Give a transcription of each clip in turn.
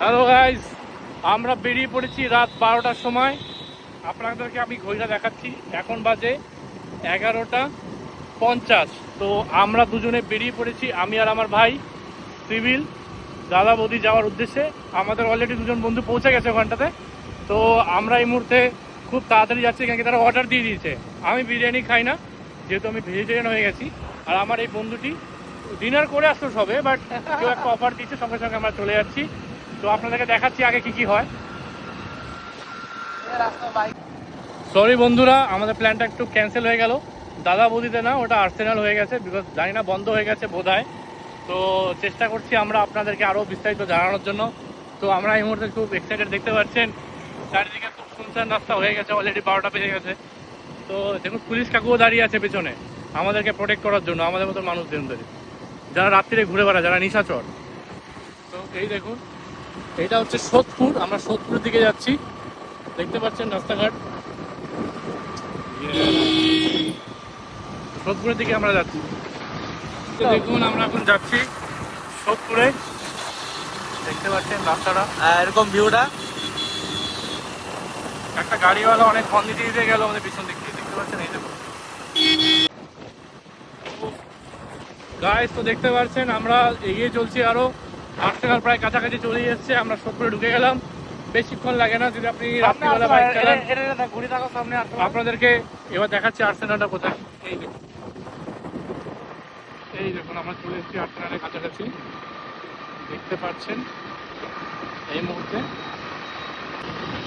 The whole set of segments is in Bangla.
হ্যালো গাইস আমরা বেরিয়ে পড়েছি রাত বারোটার সময়। আপনাদেরকে আমি ঘড়িটা দেখাচ্ছি। এখন বাজে এগারোটা পঞ্চাশ। তো আমরা দুজনে বেরিয়ে পড়েছি, আমি আর আমার ভাই, সিভিল, দাদা বৌদি যাওয়ার উদ্দেশ্যে। আমাদের অলরেডি দুজন বন্ধু পৌঁছে গেছে ওখানটাতে। তো আমরা এই মুহূর্তে খুব তাড়াতাড়ি যাচ্ছি কেন কি তারা অর্ডার দিয়ে দিয়েছে। আমি বিরিয়ানি খাই না, যেহেতু আমি ভেজিটেরিয়ান হয়ে গেছি। আর আমার এই বন্ধুটি ডিনার করে আসতো সবে বাট কেউ একটা অফার দিচ্ছে সঙ্গে সঙ্গে আমরা চলে যাচ্ছি। তো আপনাদেরকে দেখাচ্ছি আগে কি কি হয়। সরি বন্ধুরা আমাদের প্ল্যানটা একটু ক্যান্সেল হয়ে গেল। দাদা বৌদিতে না ওটা আর্সেনাল হয়ে গেছে বিকজ জানি না বন্ধ হয়ে গেছে বোধ তো চেষ্টা করছি আমরা আপনাদেরকে আরও বিস্তারিত জানানোর জন্য। তো আমরা এই মুহূর্তে খুব এক্সাইটেড দেখতে পাচ্ছেন চারিদিকে খুব সুনসান রাস্তা হয়ে গেছে অলরেডি বারোটা বেজে গেছে। তো দেখুন পুলিশ কাকুও দাঁড়িয়ে আছে পেছনে। আমাদেরকে প্রোটেক্ট করার জন্য আমাদের মতো মানুষদের যারা রাত্রিরে ঘুরে বেড়ায় যারা নিশাচর। তো এই দেখুন এটা হচ্ছে সোদপুর আমরা সোদপুরের দিকে যাচ্ছি। দেখতে পাচ্ছেন রাস্তাঘাট? সোদপুরের দিকে আমরা যাচ্ছি। তো দেখুন আমরা এখন যাচ্ছি সোদপুরে। দেখতে পাচ্ছেন রাস্তাটা। এরকম ভিউটা একটা গাড়িওয়ালা অনেক ফোন দিতে গেল আমাদের পিছন দিক দেখতে পাচ্ছেন এই দেখুন। গাইস তো দেখতে পাচ্ছেন আমরা এগিয়ে চলছি আরও। আর্সেনাল প্রায় কাছাকাছি চলে এসেছে আমরা সোদপুরে ঢুকে গেলাম। বেশিক্ষণ লাগে না যদি আপনি রাত্রিবেলা বাইক চালান। আপনাদেরকে এবার দেখাচ্ছি আর্সেনালটা কোথায়। এই দেখুন। এই দেখুন আমরা চলে এসেছি আর্সেনালের কাছাকাছি। দেখতে পাচ্ছেন এই মুহূর্তে।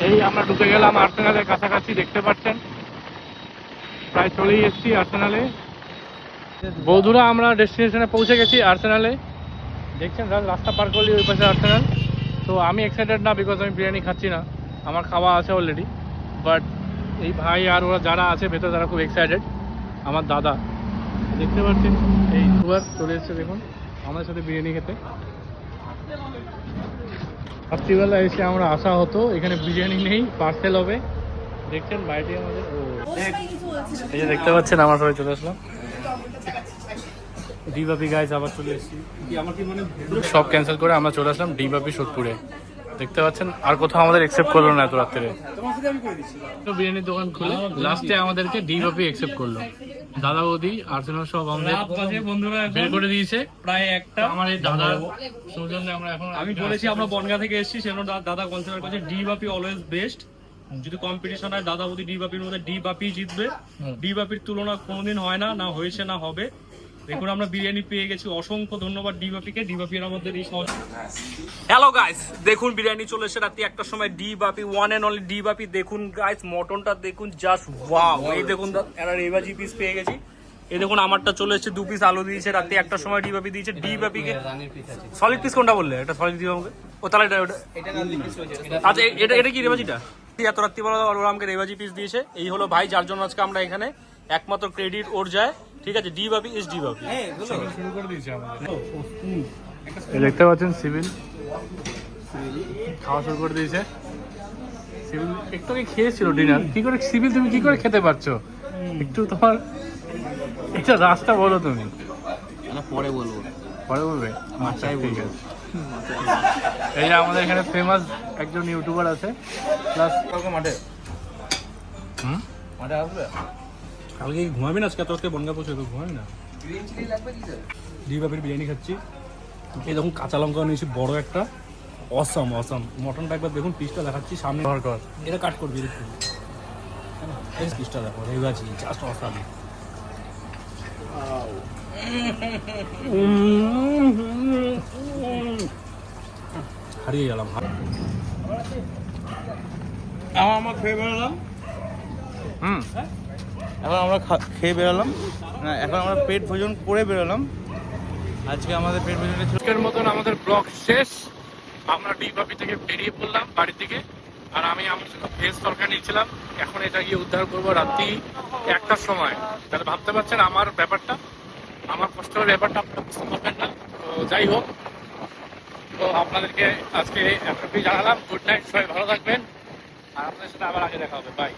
এই আমরা ঢুকে গেলাম আর্সেনালের কাছাকাছি দেখতে পাচ্ছেন। প্রায় চলেই এসেছি আর্সেনালে বৌধুরা আমরা ডেস্টিনেশনে পৌঁছে গেছি আর্সেনালে দেখছেন রাস্তা পার করলে ওই পাশে আর্সেনাল তো আমি এক্সাইটেড না বিকজ আমি বিরিয়ানি খাচ্ছি না। আমার খাওয়া আছে অলরেডি বাট এই ভাই আর ওরা যারা আছে ভেতরে তারা খুব এক্সাইটেড আমার দাদা দেখতে পাচ্ছেন? এই দুবার চলে এসছে দেখুন আমাদের সাথে বিরিয়ানি খেতে। রাত্রিবেলা এসে আমরা আসা হতো এখানে বিরিয়ানি নেই পার্সেল হবে। দেখছেন বাইরে আমাদের? ও। এই যে দেখতে পাচ্ছেন আমার সবাই চলে আসলাম। ডিবাপি গাইজ আবার চলে এসেছি। সব ক্যান্সেল করে আমরা চলে আসলাম ডিবাপি সোদপুরে। দেখতে পাচ্ছেন? আর কোথাও আমাদের একসেপ্ট করল না এত রাত্রে। তো বিরিয়ানির দোকান খুলে লাস্টে আমাদেরকে ডিবাপি একসেপ্ট করল। দাদা বৌদি আর্সেনাল সব আমাদের বন্ধুরা বের করে দিয়েছে। প্রায় একটা। আমার এই দাদা সৌজন্যে আমরা এখন আমি বলেছি আমরা বনগা থেকে এসেছি সেজন্য দাদা কনসিডার করছে ডি বাপি অলওয়েজ বেস্ট যদি কম্পিটিশন হয় দাদা বৌদি ডি বাপির মধ্যে ডি বাপি জিতবে। ডি বাপির তুলনা কোনোদিন হয় না না হয়েছে না হবে। দেখুন আমরা বিরিয়ানি পেয়ে গেছি। অসংখ্য ধন্যবাদ ডি বাপিকে ডি বাপির আমাদের এই সহজ হ্যালো গাইস দেখুন বিরিয়ানি চলে এসে রাত্রি একটার সময় D Bapi one and only D Bapi দেখুন গাইস মটনটা দেখুন জাস্ট ওয়াও এই দেখুন একটা রেবাজি পিস পেয়ে গেছি। এই দেখুন আমারটা চলে এসেছে দু পিস আলু দিয়েছে রাত্রি একটার সময় ডি বাপি দিয়েছে ডি বাপিকে সলিড পিস কোনটা বললে? এটা সলিড দিও আমাকে? ও তাহলে এটা ওটা আচ্ছা এটা এটা কি রেবাজিটা? এত রাত্রিবেলা ওরা আমাকে রেবাজি পিস দিয়েছে। এই হলো ভাই যার জন্য আজকে আমরা এখানে একমাত্র ক্রেডিট ওর যায়। ঠিক আছে ডি বাপি ইস ডি বাপি শুরু করে দিয়েছে আমাদের। দেখতে পাচ্ছেন সিভিল। খাওয়া শুরু করে দিয়েছে। সিভিল একটু আগে খেয়েছিল ডিনার। কি করে সিভিল তুমি কি করে খেতে পারছ? একটু তোমার এটা রাস্তা বলো তুমি। পরে বলব। পরে বলবে? আচ্ছা ঠিক আছে। এই যে আমাদের এখানে ফেমাস একজন ইউটিউবার আছে। প্লাস মাঠে। হুম? মাঠে আসবে? কালকে ঘুমাবি না? আজকে তোকে বনগা পৌঁছে তো ঘুমাবি না? ডি বাপির বিরিয়ানি খাচ্ছি। এই দেখুন কাঁচা লঙ্কা নিয়েছি বড় একটা। অসম অসম মটনটা একবার দেখুন পিসটা দেখাচ্ছি সামনে। ব্যবহার কর। এটা কাট করবি দেখুন এই পিসটা দেখো রেগাছি জাস্ট অসাম হারিয়ে গেলাম আমার বেরোলাম হুম। এখন আমরা খেয়ে বেরোলাম। এখন আমরা পেট ভোজন করে বেরোলাম। আজকে আমাদের পেট ভোজনটা ছিল আজকের মতন আমাদের ব্লগ শেষ। আমরা ডিবাপি থেকে বেরিয়ে পড়লাম বাড়ি থেকে আর আমি আমার জন্য তরকারি নিয়েছিলাম। এখন এটা গিয়ে উদ্ধার করব রাত্রি একটার সময়। তাহলে ভাবতে পারছেন আমার ব্যাপারটা। আমার কষ্টের ব্যাপারটা আপনারা বুঝতে পারবেন না। তো যাই হোক, তো আপনাদেরকে আজকে এতটুকুই জানালাম। গুড নাইট সবাই ভালো থাকবেন। আর আপনাদের সাথে আবার আগে দেখা হবে। বাই